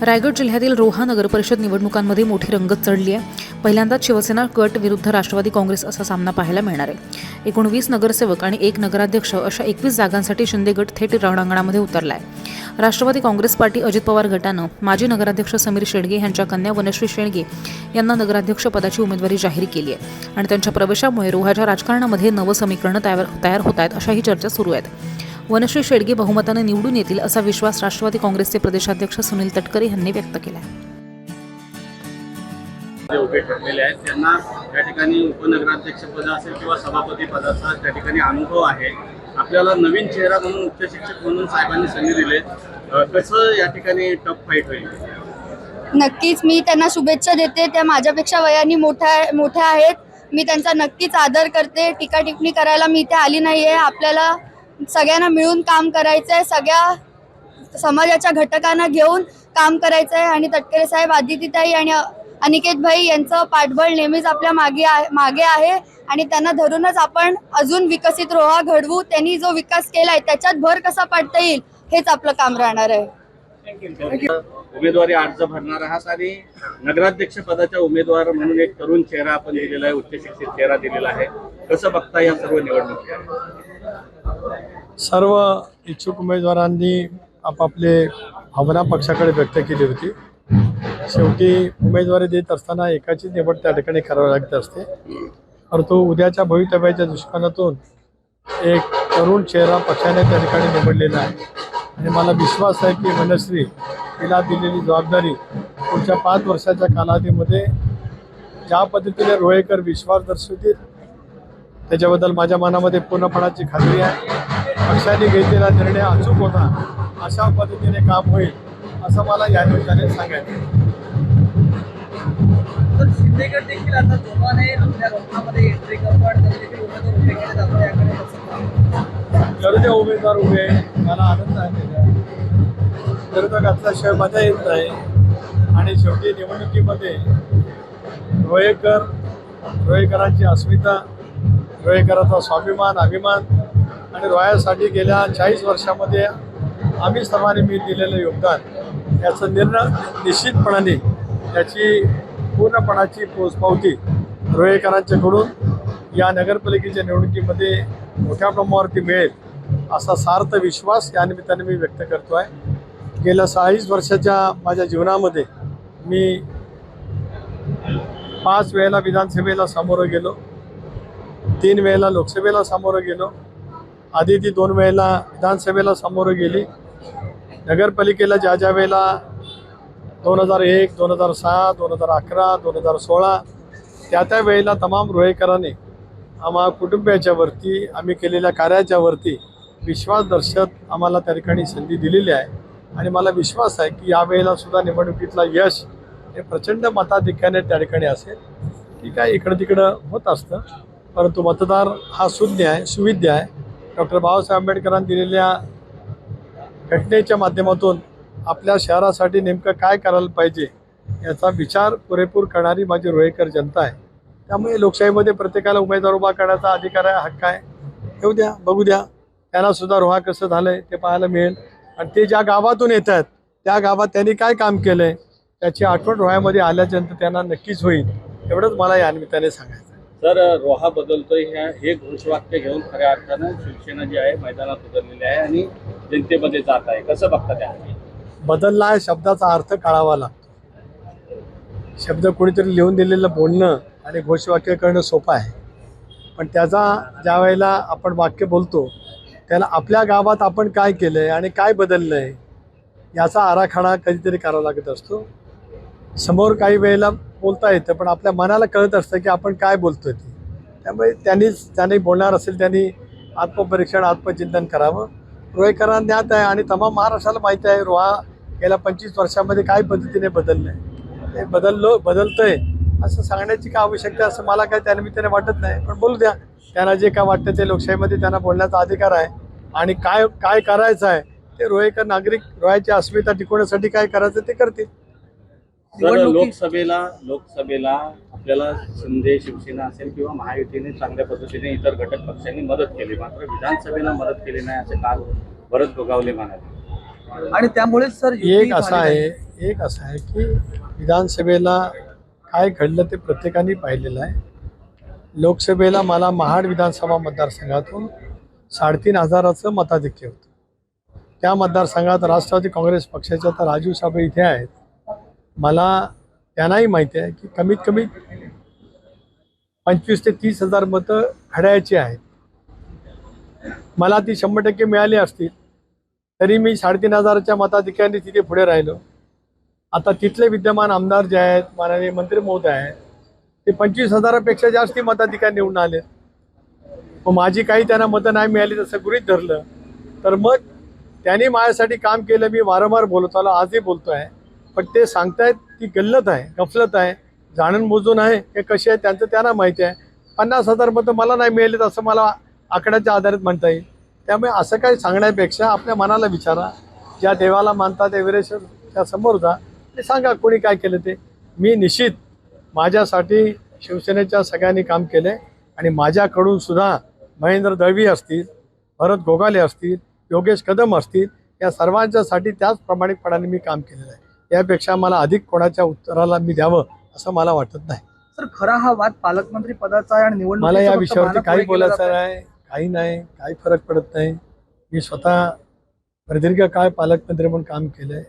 रायगड जिल्ह्यातील रोहा नगरपरिषद निवडणुकांमध्ये मोठी रंगत चढली आहे. पहिल्यांदाच शिवसेना गट विरुद्ध राष्ट्रवादी काँग्रेस असा सामना पाहायला मिळणार आहे. एकोणवीस नगरसेवक आणि एक नगराध्यक्ष अशा एकवीस जागांसाठी शिंदे गट थेट रणांगणामध्ये उतरला आहे राष्ट्रवादी काँग्रेस पार्टी अजित पवार गटानं माजी नगराध्यक्ष समीर शेडगे यांच्या कन्या वनश्री शेडगे यांना नगराध्यक्ष पदाची उमेदवारी जाहीर केली आहे. आणि त्यांच्या प्रवेशामुळे रोहाच्या राजकारणामध्ये नवं समीकरणं तयार तयार होत आहेत अशाही चर्चा सुरू आहेत. वनश्री शेडगे बहुमतानं निवडून येतील असा विश्वास राष्ट्रवादी काँग्रेसचे प्रदेशाध्यक्ष सुनील तटकरे यांनी व्यक्त केला उभे ठरलेले आहेत त्यांना त्या ठिकाणी उपनगराध्यक्ष पद असेल किंवा सभापती पदाचा त्या ठिकाणी अनुभव आहे. आपल्याला नवीन चेहरा म्हणून उच्च शिक्षक म्हणून साहेबांनी संधी दिले कसं या ठिकाणी टफ फाईट होईल? नक्कीच मी त्यांना शुभेच्छा देते. त्या माझ्यापेक्षा वयाने मोठ्या मोठ्या आहेत. मी त्यांचा नक्कीच आदर करते. टीका टिप्पणी करायला मी इथे आली नाही आहे आपल्याला सगळ्यांना मिळून काम करायचं आहे सगळ्या समाजाच्या घटकांना घेऊन काम करायचं आहे आणि तटकरे साहेब आदितीताई आणि अनिकेत भाई यांचं पाठबळ नेहमीच आपल्या मागे मागे आहे आणि त्यांना धरूनच आपण अजून विकसित रोहा घडवू त्यांनी जो विकास केला आहे त्याच्यात भर कसा पाडता येईल हेच आपलं काम राहणार आहे. उमेदवारी अर्ज भरणार आहात आणि नगराध्यक्ष पदाच्या उमेदवार म्हणून एक तरुण चेहरा आपण दिलेला आहे उच्च शिक्षित चेहरा दिलेला आहे. कसं बघता या सर्व निवडणुकी सर्व इच्छुक उमेदवारांनी आपापले भावना पक्षाकडे व्यक्त केली होती. शेवटी उमेदवारी देत असताना एकाची निवड त्या ठिकाणी करावी लागत असते. परंतु उद्याच्या भवितव्याच्या दृष्टिकोनातून एक तरुण चेहरा पक्षाने त्या ठिकाणी निवडलेला आहे. आणि मला विश्वास आहे की मनश्री तिला दिलेली जबाबदारी पुढच्या पाच वर्षाच्या कालावधीमध्ये ज्या पद्धतीने रोहेकर विश्वास दर्शवतील त्याच्याबद्दल माझ्या मनामध्ये पूर्णपणाची खात्री आहे. पक्षाने घेतलेला निर्णय अचूक होता. अशा पद्धतीने काम होईल असं मला या निमित्ताने सांगायचं तर शिंदेगड देखील आता जोमाने आपल्या रोखामध्ये एंट्री करतो आणि त्याचे देखील उमेदवार उभे. मला आनंद आहे विरोधक असल्याशिवाय मजा येत नाही. आणि शेवटी निवडणुकीमध्ये रोहेकर रोहेकरांची अस्मिता रोहेकरांचा स्वाभिमान अभिमान आणि रोयासाठी गेल्या चाळीस वर्षामध्ये आम्ही सर्वांनी मी दिलेलं योगदान याचं निर्णय निश्चितपणाने त्याची पूर्णपणाची पोचपावती रोयेकरांच्याकडून या नगरपालिकेच्या निवडणुकीमध्ये मोठ्या प्रमाणावरती मिळेल असा सार्थ विश्वास या निमित्ताने मी व्यक्त करतो आहे. गेल्या चाळीस वर्षाच्या माझ्या जीवनामध्ये मी पाच वेळेला विधानसभेला सामोरं गेलो. तीन वेळेला लोकसभेला सामोरं गेलो. आधी ती दोन वेळेला विधानसभेला सामोरं गेली. नगरपालिकेला ज्या ज्या वेळेला दोन हजार एक दोन हजार सहा दोन हजार अकरा दोन हजार सोळा त्या त्या वेळेला तमाम रोहेकरांनी आम्हा कुटुंबियाच्यावरती आम्ही केलेल्या कार्याच्यावरती विश्वासदर्शक आम्हाला त्या ठिकाणी संधी दिलेली आहे. आणि मला विश्वास आहे की यावेळेला सुद्धा निवडणुकीतला यश हे प्रचंड मताधिक्याने त्या ठिकाणी असेल. ठीक आहे इकडं तिकडं होत असतं. परंतु मतदार हा शून्य आहे सुविद्य आहे. डॉक्टर बाबासाहेब आंबेडकरांनी दिलेल्या घटनेच्या माध्यमातून आपल्या शहरासाठी नेमकं काय करायला पाहिजे याचा विचार पुरेपूर करणारी माझी रोहेकर जनता आहे. त्यामुळे लोकशाहीमध्ये प्रत्येकाला उमेदवार उभा करण्याचा अधिकार आहे हक्क आहे. येऊ द्या बघू द्या. त्यांना सुद्धा रोहा कसं झालं आहे ते पाहायला मिळेल. आणि ते ज्या गावातून येत आहेत त्या गावात त्यांनी काय काम केलं आहे त्याची आठवण रोह्यामध्ये आल्याच्यानंतर त्यांना नक्कीच होईल. एवढंच मला या निमित्ताने सांगायचं सर तर रोहा बदलतोय ह्या हे घोषवाक्य घेऊन खऱ्या अर्थानं शिवसेना जी आहे मैदानात उतरलेली आहे आणि जनतेमध्ये जात आहे. कसं बघता त्या? बदलला आहे शब्दाचा अर्थ काळावा लागतो. शब्द कोणीतरी लिहून दिलेलं बोलणं आणि घोषवाक्य करणं सोपं आहे. पण त्याचा ज्या वेळेला आपण वाक्य बोलतो त्याला आपल्या गावात आपण काय केलं आहे आणि काय बदललं आहे याचा आराखडा कधीतरी करावा लागत असतो. समोर काही वेळेला बोलता येतं पण आपल्या मनाला कळत असतं की आपण काय बोलतोय ते. त्यामुळे त्यांनीच त्यांनी बोलणार असेल त्यांनी आत्मपरीक्षण आत्मचिंतन करावं. रोहेकरांना ज्ञात आहे आणि तमाम महाराष्ट्राला माहिती आहे रोहा गेल्या पंचवीस वर्षामध्ये काय पद्धतीने बदललं आहे ते बदललो बदलतंय असं सांगण्याची काय आवश्यकता आहे असं मला काय त्यानिमित्ताने वाटत नाही. पण बोलू द्या त्यांना जे काय वाटतं ते लोकशाहीमध्ये त्यांना बोलण्याचा अधिकार आहे. आणि काय काय करायचं आहे ते रोहेकर नागरिक रोह्याची अस्मिता टिकवण्यासाठी काय करायचं ते करतील. लोकसभेला लोकसभेला आपल्याला शिंदे शिवसेना असेल किंवा महायुतीने चांगल्या पद्धतीने इतर घटक पक्षांनी मदत केली मात्र विधानसभेला मदत केली नाही असे काल भरत गोगावले म्हणाले. आणि त्यामुळेच सर एक असा आहे एक असं आहे की विधानसभेला काय घडलं ते प्रत्येकाने पाहिलेलं आहे. लोकसभेला मला महाड विधानसभा मतदारसंघातून साडेतीन हजाराचं मताधिक्य होतं. त्या मतदारसंघात राष्ट्रवादी काँग्रेस पक्षाच्या तर राजू साबळे इथे आहेत. मला त्यांनाही माहिती आहे की कमीत कमी पंचवीस ते तीस हजार मतं घड्याळची आहेत. मला ती शंभर टक्के मिळाली असतील तरी मी साडेतीन हजाराच्या मताधिकाऱ्यांनी तिथे पुढे राहिलो. आता तिथले विद्यमान आमदार जे आहेत माननीय मंत्री महोदय आहेत ते पंचवीस हजारापेक्षा जास्ती मताधिकार निवडून आले मग माझी काही त्यांना मतं नाही मिळाली तसं गृहित धरलं. तर मग त्यांनी माझ्यासाठी काम केलं मी वारंवार बोलत आलो आजही बोलतो आहे पण ते सांगतायत ती गल्लत आहे गफलत आहे जाणून बुजून आहे हे कशी आहे त्यांचं त्यांना माहिती आहे. पन्नास हजार मतं मला नाही मिळालेत असं मला आकड्याच्या आधारित म्हणता येईल. त्यामुळे असं काही सांगण्यापेक्षा आपल्या मनाला विचारा. ज्या देवाला मानता त्या विरेश्वरच्या समोर जा ते सांगा कोणी काय केलं ते. मी निश्चित माझ्यासाठी शिवसेनेच्या सगळ्यांनी काम केले आणि माझ्याकडून सुद्धा महेंद्र दळवी असतील भरत गोगाले असतील योगेश कदम असतील या सर्वांच्यासाठी त्याच प्रामाणिकपणाने मी काम केलेलं आहे. यापेक्षा मला अधिक कोणाच्या उत्तराला मी द्यावं असं मला वाटत नाही. सर खरा हा वाद पालकमंत्री पदाचा आहे आणि निवडणुकीचा मला या विषयावरती काही बोलायचं. नाही काही नाही काही फरक पडत नाही. मी स्वतः प्रदीर्घ काळ पालकमंत्री म्हणून काम केलं आहे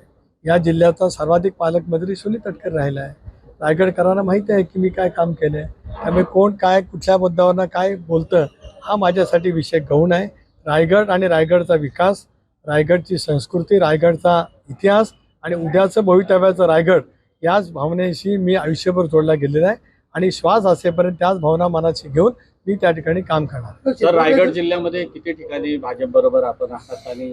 या जिल्ह्याचा सर्वाधिक पालकमंत्री सुनील तटकर राहिला आहे. रायगडकरांना माहिती आहे की मी काय काम केलं आहे त्यामुळे कोण काय कुठल्या मुद्द्यावरनं काय बोलतं हा माझ्यासाठी विषय गौण आहे. रायगड आणि रायगडचा विकास रायगडची संस्कृती रायगडचा इतिहास आणि उद्याचं भवितव्याचं रायगड याच भावनेशी मी आयुष्यभर जोडला गेलेला आहे. आणि श्वास असेपर्यंत त्याच भावना मनाशी घेऊन मी त्या ठिकाणी काम करणार तर रायगड जिल्ह्यामध्ये किती ठिकाणी भाजप बरोबर आपण आहात आणि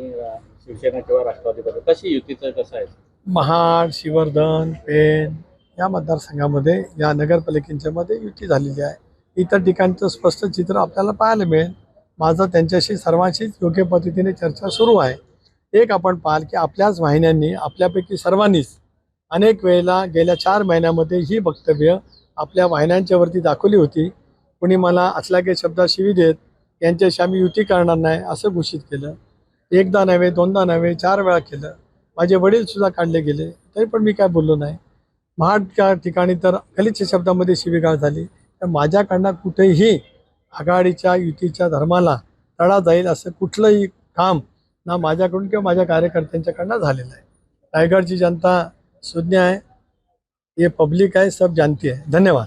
शिवसेना किंवा राष्ट्रवादी बरोबर? कशी युतीचं कसं आहे? महाड शिवर्धन पेण या मतदारसंघामध्ये या नगरपालिकेच्या मध्ये युती झालेली आहे. इतर ठिकाणचं स्पष्ट चित्र आपल्याला पाहायला मिळेल. माझं त्यांच्याशी सर्वांशीच योग्य पद्धतीने चर्चा सुरू आहे. एक आपण पाहाल की आपल्याच वाहिन्यांनी आपल्यापैकी सर्वांनीच अनेक वेळेला गेल्या चार महिन्यामध्ये ही वक्तव्य आपल्या वाहिन्यांच्यावरती दाखवली होती. कुणी मला असल्यागे शब्दात शिवी देत यांच्याशी आम्ही युती करणार नाही असं घोषित केलं. एकदा नव्हे दोनदा नव्हे चार वेळा केलं. माझे वडीलसुद्धा काढले गेले. तरी पण मी काय बोललो नाही. महाडच्या ठिकाणी तर गलिच्छ शब्दामध्ये शिवीगाळ झाली. तर माझ्याकडनं कुठेही आघाडीच्या युतीच्या धर्माला तडा जाईल असं कुठलंही काम ना माझ्याकडून किंवा माझ्या कार्यकर्त्यांच्याकडनं झालेलं आहे. रायगडची जनता सुज्ञ आहे. ये पब्लिक आहे सब जानती है धन्यवाद.